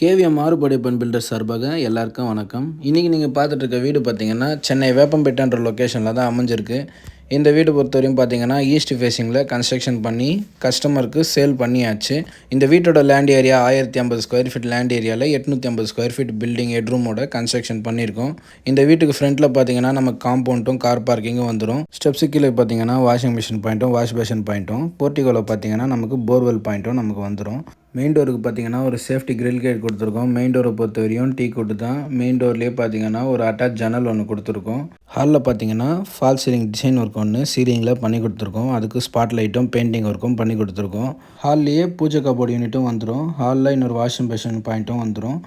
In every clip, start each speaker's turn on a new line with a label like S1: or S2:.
S1: KVM மாறுபடைப்பன் filter சார்பாக எல்லாருக்கும் வணக்கம். இன்றைக்கி நீங்கள் பார்த்துட்டு இருக்க வீடு பார்த்தீங்கன்னா சென்னை வேப்பம்பேட்டைன்ற லொக்கேஷனில் தான் அமைஞ்சிருக்கு. இந்த வீடு பொறுத்தவரையும் பார்த்தீங்கன்னா ஈஸ்ட் ஃபேஸிங்கில் கன்ஸ்ட்ரக்ஷன் பண்ணி கஸ்டமருக்கு சேல் பண்ணியாச்சு. இந்த வீட்டோட லேண்ட் ஏரியா ஆயிரத்தி ஐம்பது ஸ்கொயர் ஃபீட் லேண்ட் ஏரியாவில் எட்நூற்றி ஐம்பது ஸ்கொயர் ஃபீட் பில்டிங் ஹெட்ரூமோட கன்ஸ்ட்ரக்ஷன் பண்ணியிருக்கோம். இந்த வீட்டுக்கு ஃப்ரண்ட்டில் பார்த்தீங்கன்னா நமக்கு காம்பவுண்டும் கார் பார்க்கிங்கும் வந்துடும் ஸ்டெப்ஸு கீழே பார்த்தீங்கன்னா வாஷிங் மிஷின் பாயிண்ட்டும் வாஷ் பேஷன் பாயிண்ட்டும் போர்ட்டிகோவில் பார்த்தீங்கன்னா நமக்கு போர்வெல் பாயிண்ட்டும் நமக்கு வந்துடும் மெயின் டோருக்கு பார்த்தீங்கன்னா ஒரு சேஃப்டி கிரில் கேட் கொடுத்துருக்கோம். மெயின் டோரை பொறுத்த வரையும் டீ கொட்டு தான். மெயின் டோர்லேயே பார்த்தீங்கன்னா ஒரு அட்டாச் ஜன்னல் ஒன்று கொடுத்துருக்கோம். ஹாலில் பார்த்தீங்கன்னா ஃபால் சீலிங் டிசைன் ஒர்க் ஒன்று சீலிங்கில் பண்ணி கொடுத்துருக்கோம். அதுக்கு ஸ்பாட் லைட்டும் பெயிண்டிங் ஒர்க்கும் பண்ணி கொடுத்துருக்கோம். ஹால்லேயே பூஜை கபோர்டு யூனிட்டும் வந்துடும் ஹாலில் இன்னொரு வாஷிங் மிஷின் பாயிண்ட்டும் வந்துடும்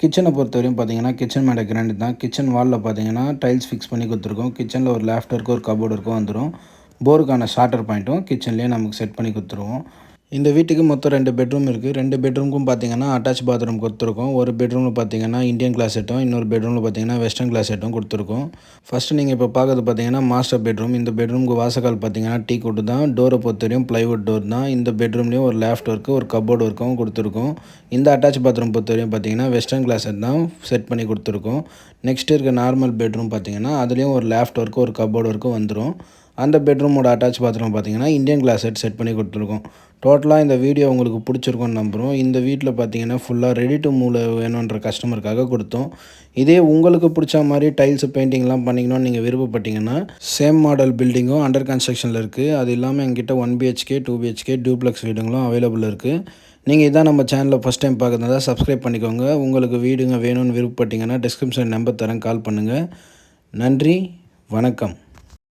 S1: கிச்சனை பொறுத்த வரையும் பார்த்தீங்கன்னா கிச்சன் மேடை கிராண்டு தான். கிச்சன் வாலில் பார்த்தீங்கன்னா டைல்ஸ் ஃபிக்ஸ் பண்ணி கொடுத்துருக்கோம். கிச்சனில் ஒரு லேஃப்ட் இருக்கும் ஒரு கபோர்டு இருக்கும் வந்துடும் போருக்கான ஷார்ட்டர் பாயிண்ட்டும் கிச்சன்லேயே நமக்கு செட் பண்ணி கொடுத்துருவோம். இந்த வீட்டுக்கு மொத்தம் ரெண்டு பெட்ரூம் இருக்குது ரெண்டு பெட்ரூமுக்கும் பார்த்தீங்கன்னா அட்டாச் பாத்ரூம் கொடுத்துருக்கோம். ஒரு பெட்ரூமில் பார்த்தீங்கன்னா இந்தியன் கிளாஸ் செட்டும் இன்னொரு பெட்ரூமில் பார்த்தீங்கன்னா வெஸ்டர்ன் கிளாஸ் செட்டும் கொடுத்துருக்கோம். ஃபஸ்ட்டு நீங்கள் இப்போ பார்க்கறது பார்த்தீங்கன்னா மாஸ்டர் பெட்ரூம் இந்த பெட்ரூமுக்கு வாசக்கால் பார்த்தீங்கன்னா டீ கொட்டு தான். டோரை பொறுத்தவரையும் ப்ளைவுட் டோர் தான். இந்த பெட்ரூம்லேயும் ஒரு லேஃப்ட் ஒர்க்கு ஒரு கபோர்டு ஒர்க்கும் கொடுத்துருக்கோம். இந்த அட்டாச் பாத்ரூம் பொறுத்தவரையும் பார்த்தீங்கன்னா வெஸ்டர்ன் கிளாஸ் செட் தான் செட் பண்ணி கொடுத்துருக்கோம். நெக்ஸ்ட் இருக்க நார்மல் பெட்ரூம் பார்த்தீங்கன்னா அதுலேயும் ஒரு லேஃப்ட் ஒர்க்கு ஒரு கபோர்டு ஒர்க்கு வந்துடும் அந்த பெட்ரூமோட அட்டாச் பாத்ரூம் பார்த்தீங்கன்னா இந்தியன் கிளாஸ் செட் செட் பண்ணி கொடுத்துருக்கோம். டோட்டலாக இந்த வீடியோ உங்களுக்கு பிடிச்சிருக்கும்னு நம்புகிறோம் இந்த வீட்டில் பார்த்தீங்கன்னா ஃபுல்லாக ரெடி டு மூல வேணுன்ற கஸ்டமருக்காக கொடுத்தோம். இதே உங்களுக்கு பிடிச்ச மாதிரி டைல்ஸ் பெயிண்டிங்லாம் பண்ணிக்கணும்னு நீங்கள் விருப்பப்பட்டீங்கன்னா சேம் மாடல் பில்டிங்கும் அண்டர் கன்ஸ்ட்ரக்ஷனில் இருக்குது அது இல்லாமல் எங்கிட்ட one BHK two BHK duplex வீடுங்களும் available இருக்குது நீங்கள் இதான் நம்ம சேனலில் ஃபஸ்ட் டைம் பார்க்குறதா சப்ஸ்கிரைப் பண்ணிக்கோங்க. உங்களுக்கு வீடுங்க வேணும்னு விருப்பப்பட்டீங்கன்னா டிஸ்கிரிப்ஷன் நம்பர் தரேன். கால் பண்ணுங்கள் நன்றி. வணக்கம்.